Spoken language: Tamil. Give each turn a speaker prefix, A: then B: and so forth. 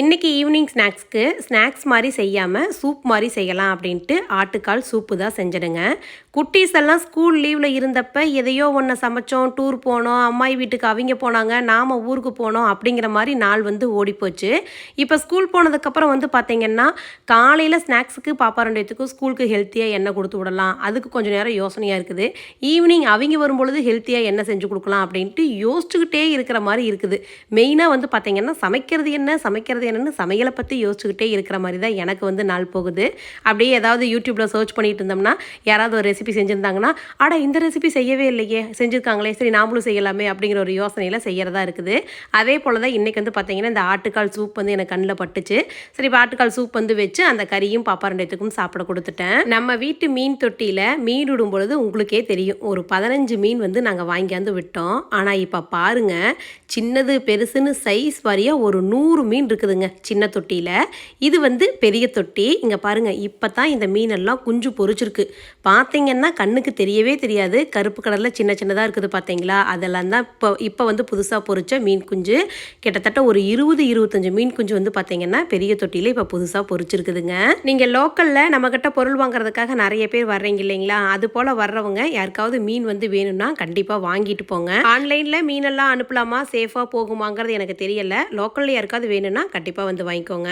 A: இன்றைக்கி ஈவினிங் ஸ்நாக்ஸ்க்கு ஸ்நாக்ஸ் மாதிரி செய்யாமல் சூப் மாதிரி செய்யலாம் அப்படின்ட்டு ஆட்டுக்கால் சூப்பு தான் செஞ்சிடுங்க குட்டீஸ் எல்லாம் ஸ்கூல் லீவில் இருந்தப்ப எதையோ ஒன்று சமைச்சோம் டூர் போனோம் அம்மாயி வீட்டுக்கு அவங்க போனாங்க நாம் ஊருக்கு போனோம் அப்படிங்கிற மாதிரி நாள் வந்து ஓடிப்போச்சு இப்போ ஸ்கூல் போனதுக்கப்புறம் வந்து பார்த்திங்கன்னா காலையில் ஸ்நாக்ஸுக்கு பாப்பா ரெண்டுத்துக்கும் ஸ்கூலுக்கு ஹெல்த்தியாக என்ன கொடுத்து விடலாம். அதுக்கு கொஞ்சம் நேரம் யோசனையாக இருக்குது. ஈவினிங் அவங்க வரும்பொழுது ஹெல்த்தியாக என்ன செஞ்சு கொடுக்கலாம் அப்படின்ட்டு யோசிச்சுக்கிட்டே இருக்கிற மாதிரி இருக்குது. மெயினாக வந்து பார்த்திங்கன்னா சமைக்கிறது என்ன சமைக்கிறது என்னென்னு சமையலை பற்றி யோசிச்சுக்கிட்டே இருக்கிற மாதிரி தான் எனக்கு வந்து நாள் போகுது. அப்படியே ஏதாவது யூடியூப்பில் சர்ச் பண்ணிட்டு இருந்தோம்னா யாராவது ஒரு ரெசிபி செஞ்சுருந்தாங்கன்னா ஆடா இந்த ரெசிபி செய்யவே இல்லையே செஞ்சுருக்காங்களே சரி நாமளும் செய்யலாமே அப்படிங்கிற ஒரு யோசனையில் செய்கிறதா இருக்குது. அதே போல் தான் இன்றைக்கி வந்து பார்த்திங்கன்னா இந்த ஆட்டுக்கால் சூப் வந்து எனக்கு கண்ணில் பட்டுச்சு. சரி இப்போ ஆட்டுக்கால் சூப் வந்து வச்சு அந்த கறியும் பாப்பா ரெண்டுத்துக்கும் சாப்பிட கொடுத்துட்டேன். நம்ம வீட்டு மீன் தொட்டியில் மீன் விடும் பொழுது உங்களுக்கே தெரியும் ஒரு பதினஞ்சு மீன் வந்து நாங்கள் வாங்கியாந்து விட்டோம். ஆனால் இப்போ பாருங்கள் சின்னது பெருசுன்னு சைஸ் வாரியாக ஒரு நூறு மீன் இருக்குது இருக்குதுங்க சின்ன தொட்டியில். இது வந்து பெரிய தொட்டி. இங்கே பாருங்கள் இப்போ தான் இந்த மீனெல்லாம் குஞ்சு பொறிச்சிருக்கு பார்த்தீங்கன்னா கண்ணுக்கு தெரியவே தெரியாது. கருப்பு கலரில் சின்ன சின்னதாக இருக்குது பார்த்தீங்களா அதெல்லாம் தான் இப்போ இப்போ வந்து புதுசாக பொறிச்ச மீன் குஞ்சு. கிட்டத்தட்ட ஒரு இருபது இருபத்தஞ்சு மீன் குஞ்சு வந்து பார்த்தீங்கன்னா பெரிய தொட்டியில் இப்போ புதுசாக பொறிச்சிருக்குதுங்க நீங்கள் லோக்கலில் நம்மக்கிட்ட பொருள் வாங்குறதுக்காக நிறைய பேர் வர்றீங்க இல்லைங்களா? அது போல் வர்றவங்க யாருக்காவது மீன் வந்து வேணும்னா கண்டிப்பாக வாங்கிட்டு போங்க. ஆன்லைனில் மீனெல்லாம் அனுப்பலாமா? சேஃபாக போகுமாங்கிறது எனக்கு தெரியல. லோக்கலில் யாருக்காவது வேணும்னா கண்டிப்பாக வந்து வாங்கிக்கோங்க.